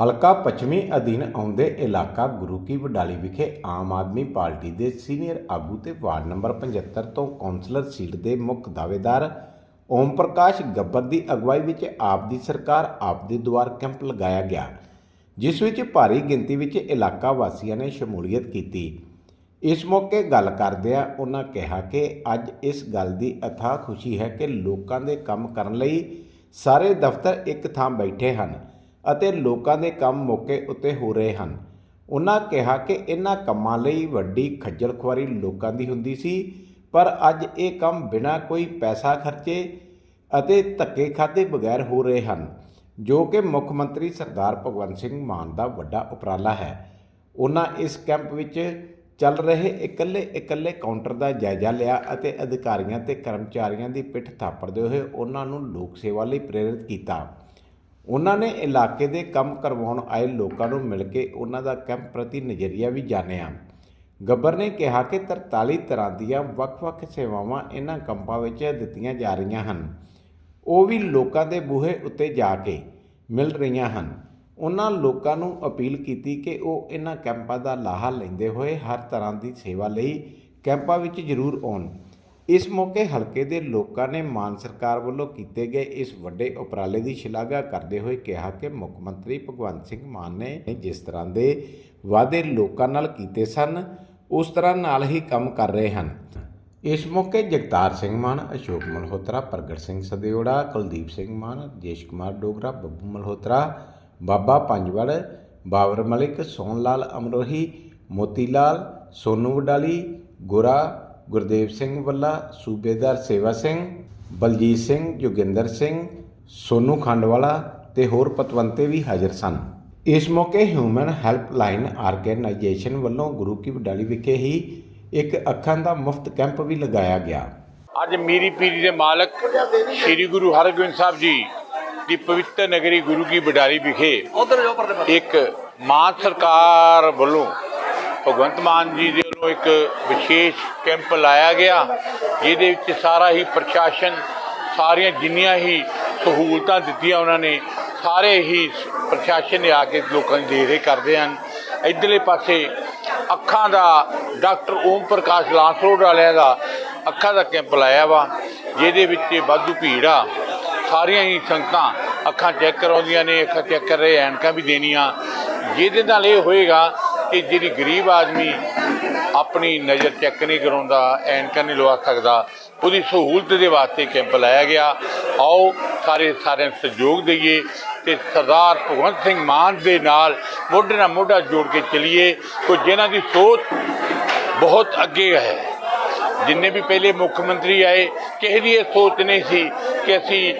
ਹਲਕਾ ਪੱਛਮੀ ਅਧੀਨ ਆਉਂਦੇ ਇਲਾਕਾ ਗੁਰੂ ਕੀ ਵਡਾਲੀ ਵਿਖੇ ਆਮ ਆਦਮੀ ਪਾਰਟੀ ਦੇ ਸੀਨੀਅਰ ਆਗੂ ਤੇ ਵਾਰਡ ਨੰਬਰ 75 ਤੋਂ ਕੌਂਸਲਰ ਸੀਟ ਦੇ ਮੁੱਖ ਦਾਅਵੇਦਾਰ ਓਮ ਪ੍ਰਕਾਸ਼ ਗੱਬਰ ਦੀ ਅਗਵਾਈ ਵਿੱਚ ਆਪ ਦੀ ਸਰਕਾਰ ਆਪ ਦੇ ਦੁਆਰ ਕੈਂਪ ਲਗਾਇਆ ਗਿਆ, ਜਿਸ ਵਿੱਚ ਭਾਰੀ ਗਿਣਤੀ ਵਿੱਚ ਇਲਾਕਾ ਵਾਸੀਆਂ ਨੇ ਸ਼ਮੂਲੀਅਤ ਕੀਤੀ। ਇਸ ਮੌਕੇ ਗੱਲ ਕਰਦਿਆਂ ਉਹਨਾਂ ਕਿਹਾ ਕਿ ਅੱਜ ਇਸ ਗੱਲ ਦੀ ਅਥਾਹ ਖੁਸ਼ੀ ਹੈ ਕਿ ਲੋਕਾਂ ਦੇ ਕੰਮ ਕਰਨ ਲਈ ਸਾਰੇ ਦਫ਼ਤਰ ਇੱਕ ਥਾਂ ਬੈਠੇ ਹਨ। ਅਤੇ ਲੋਕਾਂ ਦੇ ਕੰਮ ਮੌਕੇ ਉੱਤੇ ਹੋ ਰਹੇ ਹਨ। ਉਹਨਾਂ ਕਿਹਾ ਕਿ ਇਹਨਾਂ ਕੰਮਾਂ ਲਈ ਵੱਡੀ ਖੱਜਲ ਖੁਆਰੀ ਲੋਕਾਂ ਦੀ ਹੁੰਦੀ ਸੀ, ਪਰ ਅੱਜ ਇਹ ਕੰਮ ਬਿਨਾਂ ਕੋਈ ਪੈਸਾ ਖਰਚੇ ਅਤੇ ਧੱਕੇ ਖਾਦੇ ਬਗੈਰ ਹੋ ਰਹੇ ਹਨ, ਜੋ ਕਿ ਮੁੱਖ ਮੰਤਰੀ ਸਰਦਾਰ ਭਗਵੰਤ ਸਿੰਘ ਮਾਨ ਦਾ ਵੱਡਾ ਉਪਰਾਲਾ ਹੈ। ਉਹਨਾਂ ਇਸ ਕੈਂਪ ਵਿੱਚ ਚੱਲ ਰਹੇ ਇਕੱਲੇ ਇਕੱਲੇ ਕਾਊਂਟਰ ਦਾ ਜਾਇਜ਼ਾ ਲਿਆ ਅਤੇ ਅਧਿਕਾਰੀਆਂ ਤੇ ਕਰਮਚਾਰੀਆਂ ਦੀ ਪਿੱਠ ਥਾਪੜਦੇ ਹੋਏ ਉਹਨਾਂ ਨੂੰ ਲੋਕ ਸੇਵਾ ਲਈ ਪ੍ਰੇਰਿਤ ਕੀਤਾ। ਉਹਨਾਂ ਨੇ ਇਲਾਕੇ ਦੇ ਕੰਮ ਕਰਵਾਉਣ ਆਏ ਲੋਕਾਂ ਨੂੰ ਮਿਲ ਕੇ ਉਹਨਾਂ ਦਾ ਕੈਂਪ ਪ੍ਰਤੀ ਨਜ਼ਰੀਆ ਵੀ ਜਾਣਿਆ। ਗੱਬਰ ਨੇ ਕਿਹਾ ਕਿ 43 ਤਰ੍ਹਾਂ ਦੀਆਂ ਵੱਖ-ਵੱਖ ਸੇਵਾਵਾਂ ਇਹਨਾਂ ਕੰਪਾਂ ਵਿੱਚ ਦਿੱਤੀਆਂ ਜਾ ਰਹੀਆਂ ਹਨ। ਉਹ ਵੀ ਲੋਕਾਂ ਦੇ ਬੂਹੇ ਉੱਤੇ ਜਾ ਕੇ ਮਿਲ ਰਹੀਆਂ ਹਨ। ਉਹਨਾਂ ਲੋਕਾਂ ਨੂੰ ਅਪੀਲ ਕੀਤੀ ਕਿ ਉਹ ਇਹਨਾਂ ਕੈਂਪਾਂ ਦਾ ਲਾਹਾ ਲੈਂਦੇ ਹੋਏ ਹਰ ਤਰ੍ਹਾਂ ਦੀ ਸੇਵਾ ਲਈ ਕੈਂਪਾਂ ਵਿੱਚ ਜ਼ਰੂਰ ਆਉਣ। ਇਸ ਮੌਕੇ ਹਲਕੇ ਦੇ ਲੋਕਾਂ ਨੇ ਮਾਨ ਸਰਕਾਰ ਵੱਲੋਂ ਕੀਤੇ ਗਏ ਇਸ ਵੱਡੇ ਉਪਰਾਲੇ ਦੀ ਸ਼ਲਾਘਾ ਕਰਦੇ ਹੋਏ ਕਿਹਾ ਕਿ ਮੁੱਖ ਮੰਤਰੀ ਭਗਵੰਤ ਸਿੰਘ ਮਾਨ ਨੇ ਜਿਸ ਤਰ੍ਹਾਂ ਦੇ ਵਾਅਦੇ ਲੋਕਾਂ ਨਾਲ ਕੀਤੇ ਸਨ, ਉਸ ਤਰ੍ਹਾਂ ਨਾਲ ਹੀ ਕੰਮ ਕਰ ਰਹੇ ਹਨ। ਇਸ ਮੌਕੇ ਜਗਤਾਰ ਸਿੰਘ ਮਾਨ, ਅਸ਼ੋਕ ਮਲਹੋਤਰਾ, ਪ੍ਰਗਟ ਸਿੰਘ ਸਦਿਓੜਾ, ਕੁਲਦੀਪ ਸਿੰਘ ਮਾਨ, ਜੇਸ਼ ਕੁਮਾਰ ਡੋਗਰਾ, ਬੱਬੂ ਮਲਹੋਤਰਾ, ਬਾਬਾ ਪੰਜਵੜ, ਬਾਬਰ ਮਲਿਕ ਸੋਨ ਲਾਲ ਅਮਰੋਹੀ ਮੋਤੀ ਲਾਲ ਸੋਨੂ ਵਡਾਲੀ, ਗੋਰਾ ਗੁਰਦੇਵ ਸਿੰਘ ਵੱਲਾ ਸੂਬੇਦਾਰ ਸੇਵਾ ਸਿੰਘ ਬਲਜੀਤ ਸਿੰਘ ਜੋਗਿੰਦਰ ਸਿੰਘ ਸੋਨੂ ਖੰਡਵਾਲਾ ਤੇ ਹੋਰ ਪਤਵੰਤੇ ਵੀ ਹਾਜ਼ਰ ਸਨ। ਇਸ ਮੌਕੇ ਹਿਊਮਨ ਹੈਲਪਲਾਈਨ ਆਰਗੇਨਾਈਜੇਸ਼ਨ ਵੱਲੋਂ ਗੁਰੂ ਕੀ ਵਡਾਲੀ ਵਿਖੇ ਹੀ ਇੱਕ ਅੱਖਾਂ ਦਾ ਮੁਫਤ ਕੈਂਪ ਵੀ ਲਗਾਇਆ ਗਿਆ। ਅੱਜ ਮੀਰੀ ਪੀਰੀ ਦੇ ਮਾਲਕ ਸ੍ਰੀ ਗੁਰੂ ਹਰਗੋਬਿੰਦ ਸਾਹਿਬ ਜੀ ਦੀ ਪਵਿੱਤਰ ਨਗਰੀ ਗੁਰੂ ਕੀ ਬਡਾਲੀ ਵਿਖੇ ਇੱਕ ਮਾਨ ਸਰਕਾਰ ਵੱਲੋਂ ਭਗਵੰਤ ਮਾਨ ਜੀ ਦੇ ਵੱਲੋਂ ਇੱਕ ਵਿਸ਼ੇਸ਼ ਕੈਂਪ ਲਾਇਆ ਗਿਆ, ਜਿਹਦੇ ਵਿੱਚ ਸਾਰਾ ਹੀ ਪ੍ਰਸ਼ਾਸਨ, ਸਾਰੀਆਂ ਜਿੰਨੀਆਂ ਹੀ ਸਹੂਲਤਾਂ ਦਿੱਤੀਆਂ ਉਹਨਾਂ ਨੇ, ਸਾਰੇ ਹੀ ਪ੍ਰਸ਼ਾਸਨ ਨੇ ਆ ਕੇ ਲੋਕਾਂ ਦੀ ਦੇਖਰੇਖ ਕਰਦੇ ਹਨ। ਇਧਰਲੇ ਪਾਸੇ ਅੱਖਾਂ ਦਾ ਡਾਕਟਰ ਓਮ ਪ੍ਰਕਾਸ਼ ਲਾਂਸਰੋਡ ਵਾਲਿਆਂ ਦਾ ਅੱਖਾਂ ਦਾ ਕੈਂਪ ਲਾਇਆ ਵਾ, ਜਿਹਦੇ ਵਿੱਚ ਵਾਧੂ ਭੀੜ ਆ। ਸਾਰੀਆਂ ਹੀ ਸੰਗਤਾਂ ਅੱਖਾਂ ਚੈੱਕ ਕਰਾਉਂਦੀਆਂ ਨੇ, ਅੱਖਾਂ ਚੈੱਕ ਕਰ ਰਹੇ, ਐਨਕਾਂ ਵੀ ਦੇਣੀਆਂ। ਜਿਹਦੇ ਨਾਲ ਇਹ ਹੋਏਗਾ ਕਿ ਜਿਹੜੀ ਗਰੀਬ ਆਦਮੀ ਆਪਣੀ ਨਜ਼ਰ ਚੈੱਕ ਨਹੀਂ ਕਰਾਉਂਦਾ, ਐਨਕਾਂ ਨਹੀਂ ਲਵਾ ਸਕਦਾ, ਉਹਦੀ ਸਹੂਲਤ ਦੇ ਵਾਸਤੇ ਕੈਂਪ ਲਾਇਆ ਗਿਆ। ਆਓ ਸਾਰੇ ਸਾਰਿਆਂ ਨੂੰ ਸਹਿਯੋਗ ਦਈਏ ਤੇ ਸਰਦਾਰ ਭਗਵੰਤ ਸਿੰਘ ਮਾਨ ਦੇ ਨਾਲ ਮੋਢੇ ਨਾਲ ਮੋਢਾ ਜੋੜ ਕੇ ਚਲੀਏ ਕੋ ਜਿਨ੍ਹਾਂ ਦੀ ਸੋਚ ਬਹੁਤ ਅੱਗੇ ਹੈ। ਜਿੰਨੇ ਵੀ ਪਹਿਲੇ ਮੁੱਖ ਮੰਤਰੀ ਆਏ, ਕਿਸੇ ਦੀ ਇਹ ਸੋਚ ਨਹੀਂ ਸੀ ਕਿ ਅਸੀਂ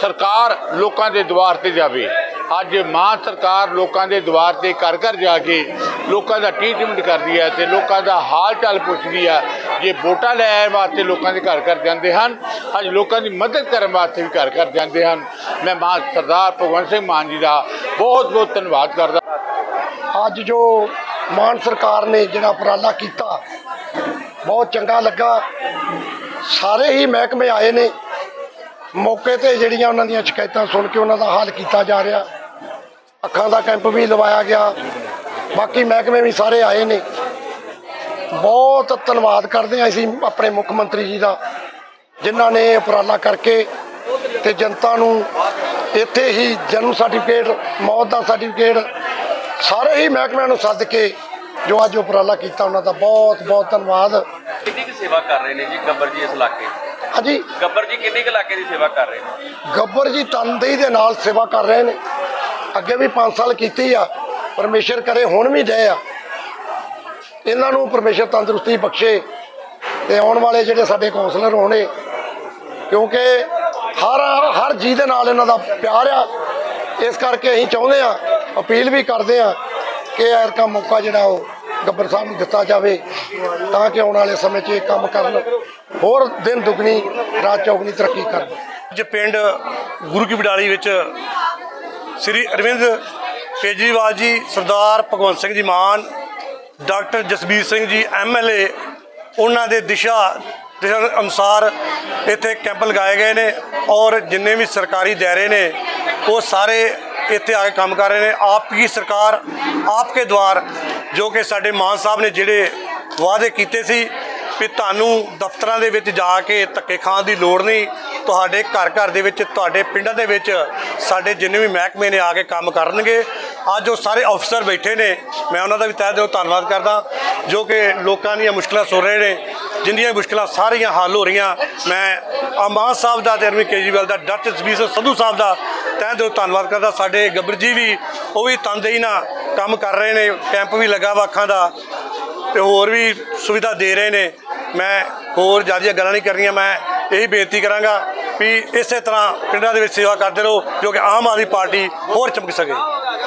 ਸਰਕਾਰ ਲੋਕਾਂ ਦੇ ਦੁਆਰ ਤੇ ਜਾਵੇ। ਅੱਜ ਮਾਂ ਸਰਕਾਰ ਲੋਕਾਂ ਦੇ ਦੁਆਰ ਤੇ ਘਰ ਘਰ ਜਾ ਕੇ ਲੋਕਾਂ ਦਾ ਟ੍ਰੀਟਮੈਂਟ ਕਰਦੀ ਹੈ ਤੇ ਲੋਕਾਂ ਦਾ ਹਾਲ ਚਾਲ ਪੁੱਛਦੀ ਹੈ। ਜੇ ਵੋਟਾਂ ਲੈਣ ਵਾਸਤੇ ਲੋਕਾਂ ਦੇ ਘਰ ਘਰ ਜਾਂਦੇ ਹਨ, ਅੱਜ ਲੋਕਾਂ ਦੀ ਮਦਦ ਕਰਨ ਵਾਸਤੇ ਵੀ ਘਰ ਘਰ ਜਾਂਦੇ ਹਨ। ਮੈਂ ਮਾਂ ਸਰਦਾਰ ਭਗਵੰਤ ਸਿੰਘ ਮਾਨ ਜੀ ਦਾ ਬਹੁਤ ਬਹੁਤ ਧੰਨਵਾਦ ਕਰਦਾ ਅੱਜ ਜੋ ਮਾਨ ਸਰਕਾਰ ਨੇ ਜਿਹੜਾ ਉਪਰਾਲਾ ਕੀਤਾ, ਬਹੁਤ ਚੰਗਾ ਲੱਗਾ। ਸਾਰੇ ਹੀ ਮਹਿਕਮੇ ਆਏ ਨੇ। ਮੌਕੇ ਤੇ ਜਿਹੜੀਆਂ ਉਹਨਾਂ ਦੀਆਂ ਸ਼ਿਕਾਇਤਾਂ ਸੁਣ ਕੇ ਉਹਨਾਂ ਦਾ ਹੱਲ ਕੀਤਾ ਜਾ ਰਿਹਾ। ਅੱਖਾਂ ਦਾ ਕੈਂਪ ਵੀ ਲਵਾਇਆ ਗਿਆ। ਬਾਕੀ ਮਹਿਕਮੇ ਵੀ ਸਾਰੇ ਆਏ ਨੇ। ਬਹੁਤ ਧੰਨਵਾਦ ਕਰਦੇ ਹਾਂ ਅਸੀਂ ਆਪਣੇ ਮੁੱਖ ਮੰਤਰੀ ਜੀ ਦਾ ਜਿਨ੍ਹਾਂ ਨੇ ਉਪਰਾਲਾ ਕਰਕੇ ਤੇ ਜਨਤਾ ਨੂੰ ਇੱਥੇ ਹੀ ਜਨਮ ਸਰਟੀਫਿਕੇਟ ਮੌਤ ਦਾ ਸਰਟੀਫਿਕੇਟ ਸਾਰੇ ਹੀ ਮਹਿਕਮਿਆਂ ਨੂੰ ਸੱਦ ਕੇ ਜੋ ਅੱਜ ਉਪਰਾਲਾ ਕੀਤਾ ਉਹਨਾਂ ਦਾ ਬਹੁਤ ਬਹੁਤ ਧੰਨਵਾਦ। ਕਿੰਨੀ ਕੁ ਸੇਵਾ ਕਰ ਰਹੇ ਨੇ ਜੀ ਗੱਬਰ ਜੀ ਇਸ ਇਲਾਕੇ? ਹਾਂਜੀ। ਗੱਬਰ ਜੀ ਕਿੰਨੀ ਕੁ ਇਲਾਕੇ ਦੀ ਸੇਵਾ ਕਰ ਰਹੇ ਨੇ? ਗੱਬਰ ਜੀ ਤਨਦੇਹੀ ਦੇ ਨਾਲ ਸੇਵਾ ਕਰ ਰਹੇ ਨੇ। ਅੱਗੇ ਵੀ 5 ਸਾਲ ਕੀਤੀ ਆ, ਪਰਮੇਸ਼ਰ ਕਰੇ, ਹੁਣ ਵੀ ਦੇ ਆ। ਇਹਨਾਂ ਨੂੰ ਪਰਮੇਸ਼ਰ ਤੰਦਰੁਸਤੀ ਬਖਸ਼ੇ ਤੇ ਆਉਣ ਵਾਲੇ ਜਿਹੜੇ ਸਾਡੇ ਕੌਂਸਲਰ ਹੋਣੇ, ਕਿਉਂਕਿ ਹਰ ਹਰ ਜੀ ਦੇ ਨਾਲ ਇਹਨਾਂ ਦਾ ਪਿਆਰ ਆ। ਇਸ ਕਰਕੇ ਅਸੀਂ ਚਾਹੁੰਦੇ ਆ, ਅਪੀਲ ਵੀ ਕਰਦੇ ਆ ਕਿ ਐਰਕਾ ਮੌਕਾ ਜਿਹੜਾ ਉਹ ਗੱਬਰ ਸਾਹਿਬ ਨੂੰ ਦਿੱਤਾ ਜਾਵੇ, ਤਾਂ ਕਿ ਆਉਣ ਵਾਲੇ ਸਮੇਂ 'ਚ ਇਹ ਕੰਮ ਕਰਨ। ਹੋਰ ਦਿਨ ਦੁਗਣੀ, ਰਾਤ ਚੌਗਣੀ ਤਰੱਕੀ ਕਰਨ। ਅੱਜ ਪਿੰਡ ਗੁਰੂ ਕੀ ਬਡਾਲੀ ਵਿੱਚ ਸ੍ਰੀ ਅਰਵਿੰਦ ਕੇਜਰੀਵਾਲ ਜੀ, ਸਰਦਾਰ ਭਗਵੰਤ ਸਿੰਘ ਜੀ ਮਾਨ, ਡਾਕਟਰ ਜਸਬੀਰ ਸਿੰਘ ਜੀ ਐਮਐਲਏ ਉਹਨਾਂ ਦੇ ਦਿਸ਼ਾ ਦਿਸ਼ਾ ਅਨੁਸਾਰ ਇੱਥੇ ਕੈਂਪ ਲਗਾਏ ਗਏ ਨੇ ਔਰ ਜਿੰਨੇ ਵੀ ਸਰਕਾਰੀ ਦਾਇਰੇ ਨੇ, ਉਹ ਸਾਰੇ ਇੱਥੇ ਆ ਕੇ ਕੰਮ ਕਰ ਰਹੇ ਨੇ। ਆਪ ਕੀ ਸਰਕਾਰ, ਆਪ ਕੇ ਦਵਾਰ ਜੋ ਕਿ ਸਾਡੇ ਮਾਨ ਸਾਹਿਬ ਨੇ ਜਿਹੜੇ ਵਾਅਦੇ ਕੀਤੇ ਸੀ ਵੀ ਤੁਹਾਨੂੰ ਦਫ਼ਤਰਾਂ ਦੇ ਵਿੱਚ ਜਾ ਕੇ ਧੱਕੇ ਖਾਣ ਦੀ ਲੋੜ ਨਹੀਂ। ਤੁਹਾਡੇ ਘਰ ਘਰ ਦੇ ਵਿੱਚ, ਤੁਹਾਡੇ ਪਿੰਡਾਂ ਦੇ ਵਿੱਚ ਸਾਡੇ ਜਿੰਨੇ ਵੀ ਮਹਿਕਮੇ ਨੇ ਆ ਕੇ ਕੰਮ ਕਰਨਗੇ। ਅੱਜ ਉਹ ਸਾਰੇ ਅਫਸਰ ਬੈਠੇ ਨੇ। ਮੈਂ ਉਹਨਾਂ ਦਾ ਵੀ ਤਹਿ ਦਿਲੋਂ ਧੰਨਵਾਦ ਕਰਦਾ, ਜੋ ਕਿ ਲੋਕਾਂ ਦੀਆਂ ਮੁਸ਼ਕਲਾਂ ਸੁਣ ਰਹੇ ਨੇ। ਜਿੰਨੀਆਂ ਮੁਸ਼ਕਲਾਂ ਸਾਰੀਆਂ ਹੱਲ ਹੋ ਰਹੀਆਂ, ਮੈਂ ਅਮਾਨ ਸਾਹਿਬ ਦਾ ਤੇ ਅਰਵਿੰਦ ਕੇਜਰੀਵਾਲ ਦਾ, ਡਾਕਟਰ ਸਬੀਰ ਸੰਧੂ ਸਾਹਿਬ ਦਾ ਤਹਿ ਦਿਲੋਂ ਧੰਨਵਾਦ ਕਰਦਾ। ਸਾਡੇ ਗੱਬਰ ਜੀ ਵੀ, ਉਹ ਵੀ ਤਨਦੇਹੀ ਨਾਲ ਕੰਮ ਕਰ ਰਹੇ ਨੇ। ਕੈਂਪ ਵੀ ਲੱਗਾ ਵਾ ਅੱਖਾਂ ਦਾ ਤੇ ਹੋਰ ਵੀ ਸੁਵਿਧਾ ਦੇ ਰਹੇ ਨੇ। ਮੈਂ ਹੋਰ ਜ਼ਿਆਦਾ ਗੱਲਾਂ ਨਹੀਂ ਕਰਨੀਆਂ, ਮੈਂ ਇਹੀ ਬੇਨਤੀ ਕਰਾਂਗਾ ਵੀ ਇਸੇ ਤਰ੍ਹਾਂ ਪਿੰਡਾਂ ਦੇ ਵਿੱਚ ਸੇਵਾ ਕਰਦੇ ਰਹੋ, ਜੋ ਕਿ ਆਮ ਆਦਮੀ ਪਾਰਟੀ ਹੋਰ ਚਮਕ ਸਕੇ।